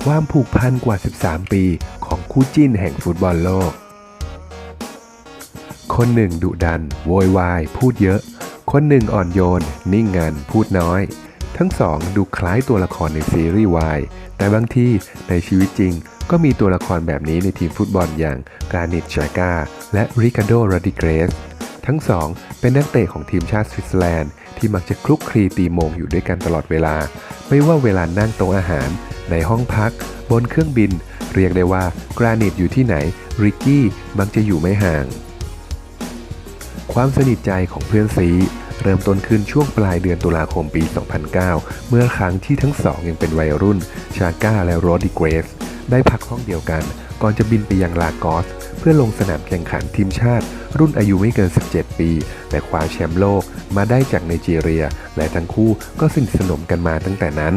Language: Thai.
ความผูกพันกว่า 13 ปีของคู่จิ้นแห่งฟุตบอลโลก คนหนึ่งดุดัน โวยวาย พูดเยอะ คนหนึ่งอ่อนโยน นิ่งงัน พูดน้อย ทั้งสองดูคล้ายตัวละครในซีรีส์วายแต่บางที่ในชีวิตจริงก็มีตัวละครแบบนี้ในทีมฟุตบอลอย่างกรานิตชากาและริคาโดรดิเกรส ทั้งสองเป็นนักเตะของทีมชาติสวิตเซอร์แลนด์ที่มักจะคลุกคลีตีมงอยู่ด้วยกันตลอดเวลา ไม่ว่าเวลานั่งโต๊ะอาหาร ในห้องพัก บนเครื่องบิน เรียกได้ว่ากรานิตอยู่ที่ไหน ริกกี้มักจะอยู่ไม่ห่าง ความสนิทใจของเพื่อนซีเริ่มต้นขึ้นช่วงปลายเดือนตุลาคมปี 2009 เมื่อครั้งที่ทั้งสองยังเป็นวัยรุ่น ชาก้าและโรดิเกรส ได้พักห้องเดียวกัน ก่อนจะบินไปยังลากอส เพื่อลงสนามแข่งขันทีมชาติ รุ่นอายุไม่เกิน 17 ปีและคว้าแชมป์โลกมาได้จากไนจีเรีย และทั้งคู่ก็สนิทสนมกันมาตั้งแต่นั้น